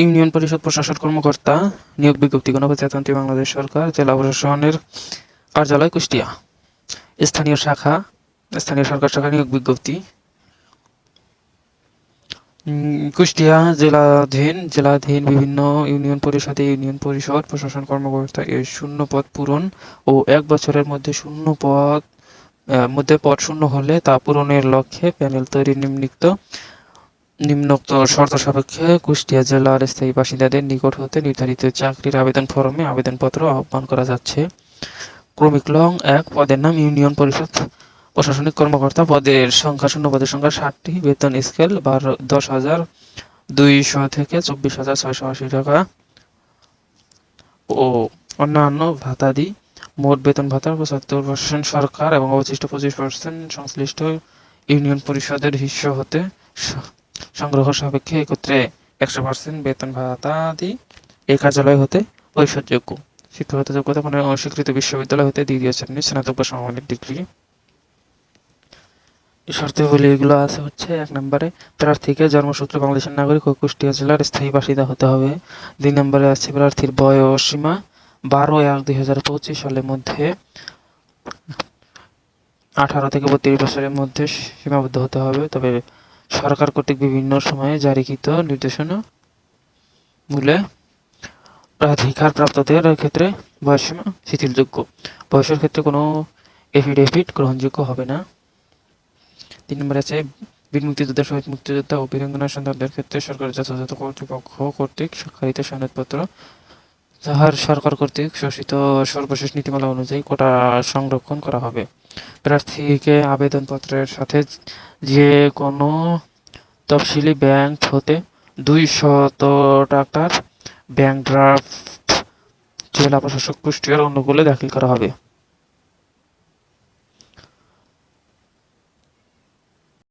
Union পরিষদ প্রশাসন কর্মকর্তা, নিয়োগ বিজ্ঞপ্তি গণপ্রজাতন্ত্রী বাংলাদেশ সরকার, জেলা প্রশাসনের কার্যালয় কুষ্টিয়া। স্থানীয় শাখা, স্থানীয় সরকার শাখা নিয়োগ বিজ্ঞপ্তি। কুষ্টিয়া জেলাধীন জেলাধীন বিভিন্ন ইউনিয়ন পরিষদে ইউনিয়ন পরিষদ প্রশাসন কর্মকর্তা এর শূন্য পদ পূরণ ও এক বছরের মধ্যে শূন্য পদ মধ্যে পদ শূন্য হলে তা পূরণের লক্ষ্যে প্যানেল তৈরি নিম্নিক্ত নিম্নোক্ত শর্ত সাপেক্ষে কুষ্টিয়া জেলার স্থায়ী বাসিন্দাদের নিকট হতে নির্ধারিত চাকরির আবেদন ফরমে আবেদনপত্র আহ্বান করা যাচ্ছে। ক্রমিক লং এক পদের নাম ইউনিয়ন পরিষদ। প্রশাসনিক কর্মকর্তা পদের সংখ্যা শূন্য পদের সংখ্যা ষাটটি। বেতন স্কেল বারো দশ হাজার দুইশো থেকে চব্বিশ হাজার ছয়শো আশি টাকা। ও অন্যান্য ভাতাদি মোট বেতন ভাতার পঁচাত্তর পার্সেন্ট সরকার এবং অবশিষ্ট পঁচিশ পার্সেন্ট সংশ্লিষ্ট ইউনিয়ন পরিষদের হিস্য হতে সংগ্রহ সাপেক্ষে একত্রে একশো পার্সেন্ট বেতন ভাতাদি এই কার্যালয় হতে ঐশ্বর্যযোগ্য শিক্ষাগত যোগ্যতা কোনো অস্বীকৃত বিশ্ববিদ্যালয় হতে দ্বিতীয় শ্রেণির স্নাতক বা সমমানের ডিগ্রি। শর্তাবলী এগুলো আছে হচ্ছে এক নম্বরে প্রার্থীকে জন্মসূত্রে বাংলাদেশের নাগরিক ও কুষ্টিয়া জেলার স্থায়ী বাসিন্দা হতে হবে। দুই নম্বরে আছে প্রার্থীর বয়স সীমা বারো এক দুই হাজার পঁচিশ সালের মধ্যে। আঠারো থেকে বত্রিশ বছরের মধ্যে সীমাবদ্ধ হতে হবে, তবে সরকার কর্তৃক বিভিন্ন সময়ে জারিকৃত নির্দেশনা মূলে প্রাধিকার প্রাপ্তদের ক্ষেত্রে বয়সসীমা শিথিলযোগ্য। বয়সের ক্ষেত্রে কোনো এফিডেভিট গ্রহণযোগ্য হবে না। তিন নম্বর আছে বীর মুক্তিযোদ্ধা শহীদ মুক্তিযোদ্ধা ও বীরাঙ্গনা সন্তানদের ক্ষেত্রে সরকারের যথাযথ কর্তৃপক্ষ কর্তৃক স্বাক্ষরিত সনদপত্র যাহার সরকার কর্তৃক শোষিত সর্বশেষ নীতিমালা অনুযায়ী কোটা সংরক্ষণ করা হবে। প্রার্থীকে আবেদনপত্রের সাথে যে কোনো তফসিলি ব্যাংক হতে দুই শত টাকার ব্যাংক ড্রাফট জেলা প্রশাসক কুষ্টিয়ার অনুকূলে দাখিল করা হবে।